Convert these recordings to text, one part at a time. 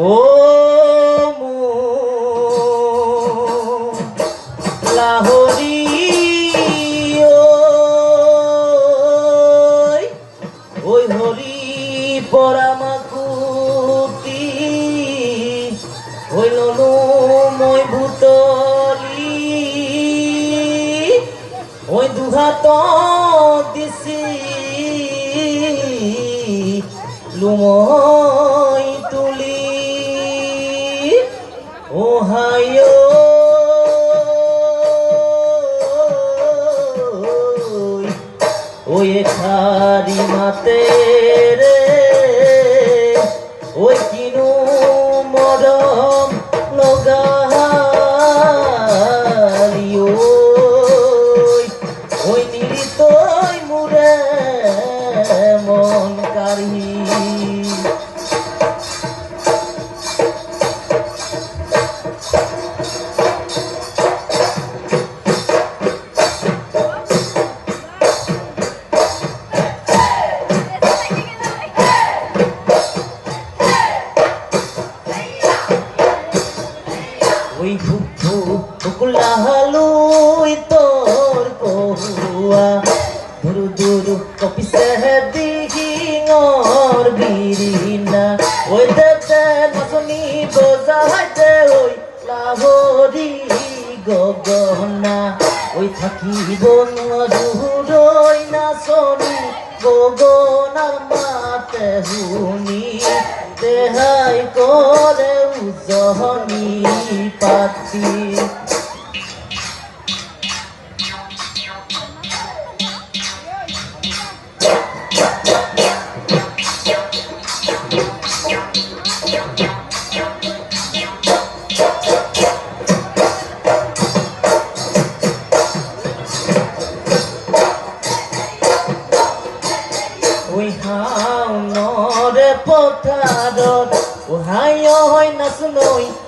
ও লাহরি ওই হরি পরামাকুতি ওই লনুময় ভূতলি ওই দুহাত দিছি লুময় ওই খারি মাতে রে ওই ওই ভুকু ভুকুলাহালুই তোর কহুয়া দুরু দুরু কপিসে দিহি ngor বিরিনা। ওই দেতে নাচনি বজাইতে ওই লাহরি গগনা। ওই থাকিব নজুরই নাচনি গগনার মাতে শুনি দেহাই করে উজহনি। pati We have no reportado おはよういなすのい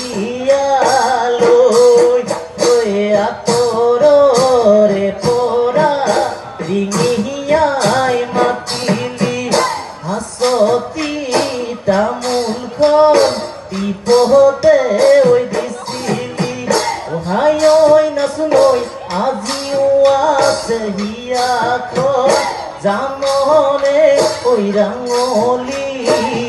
জামনে ওই রাঙলি